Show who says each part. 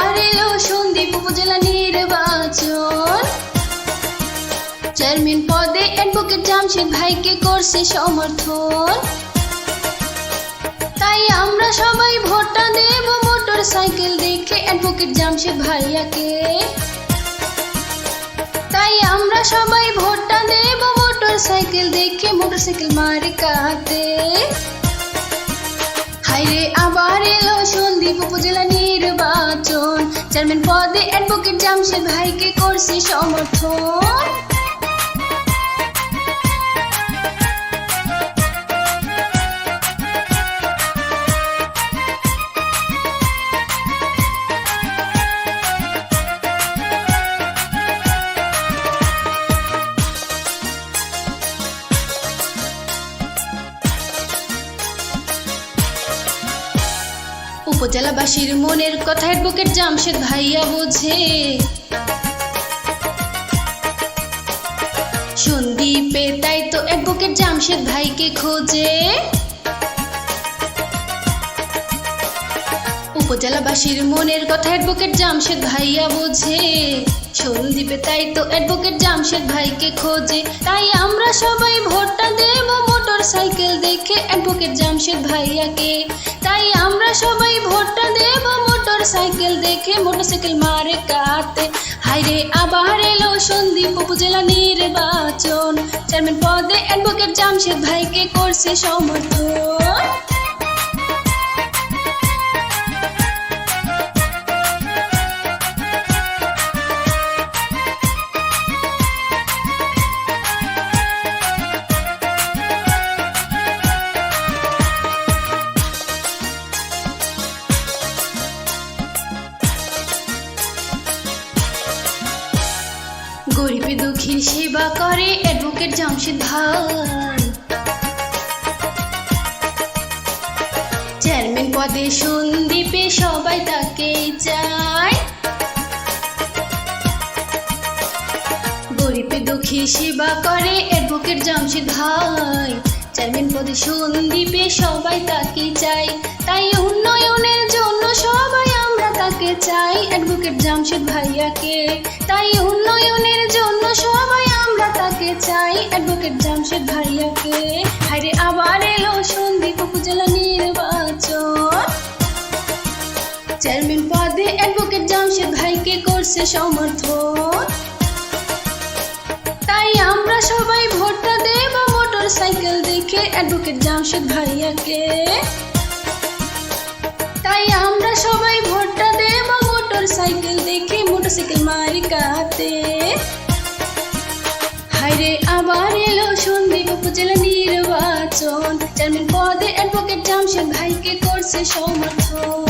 Speaker 1: এবার এলো সন্দীপ উপজেলা নির্বাচন। চেয়ারম্যান পদে অ্যাডভোকেট জামশেদ ভাইকে করছে সমর্থন। তাই আমরা সবাই ভোটটা দেব, মোটর সাইকেল দেখে অ্যাডভোকেট জামশেদ ভাইয়াকে। তাই আমরা সবাই ভোটটা দেব, মোটর সাইকেল দেখে মোটর সাইকেল মারে কাতে হাইরে আবার এলো সন্দীপ উপজেলা নিয়ে নির্বাচন চেয়ারম্যান পদে অ্যাডভোকেট জামশেদ ভাইকে করছে সমর্থন। উপজেলাবাসীর মনের কথা অ্যাডভোকেট জামশেদ ভাইয়া বোঝে। সন্দীপে তাই তো অ্যাডভোকেট জামশেদ ভাইকে খোঁজে। উপজেলাবাসীর মনের কথা অ্যাডভোকেট জামশেদ ভাইয়া বোঝে। সন্দীপে তাই তো অ্যাডভোকেট জামশেদ ভাইকে খোঁজে। তাই আমরা সবাই ভোটটা দেব মোটর সাইকেল দেখে অ্যাডভোকেট জামশেদ ভাইয়াকে। তাই আমরা সবাই ভোটটা দেব মোটর সাইকেল দেখে মোটর সাইকেল মারে কাটে হাইরে আবার এলো সন্দীপ উপজেলা নির্বাচন। চেয়ারম্যান পদে অ্যাডভোকেট জামশেদ ভাইকে করছে সমর্থন। গরিবে দুঃখীর সেবা করে অ্যাডভোকেট জামশেদ ভাই। চেয়ারম্যান পদে সন্দীপে সবাই তাকে চায়। গরিবে দুঃখী সেবা করে অ্যাডভোকেট জামশেদ ভাই। চেয়ারম্যান পদে সন্দীপে সবাই তাকে চাই তাই উন্নয়নের জন্য সবাই চাই অ্যাডভোকেট জামশেদ ভাইয়াকে। তাই উন্নয়নের জন্য সবাই আমরা তাকে চাই অ্যাডভোকেট জামশেদ ভাইয়াকে। হাইরে আবার এলো সন্দীপ উপজেলা নির্বাচন। চেয়ারম্যান পদে অ্যাডভোকেট জামশেদ ভাইকে করছে সমর্থন। তাই আমরা সবাই ভোটটা দেব মোটর সাইকেল দেখে অ্যাডভোকেট জামশেদ ভাইয়াকে। সাইকেল দেখে মোটর সাইকেল মারি কাতে হাইরে আবার এলো সন্দীপ উপজেলা নির্বাচন চেয়ারম্যান পদে অ্যাডভোকেট জামশেদ ভাইকে করছে সমর্থন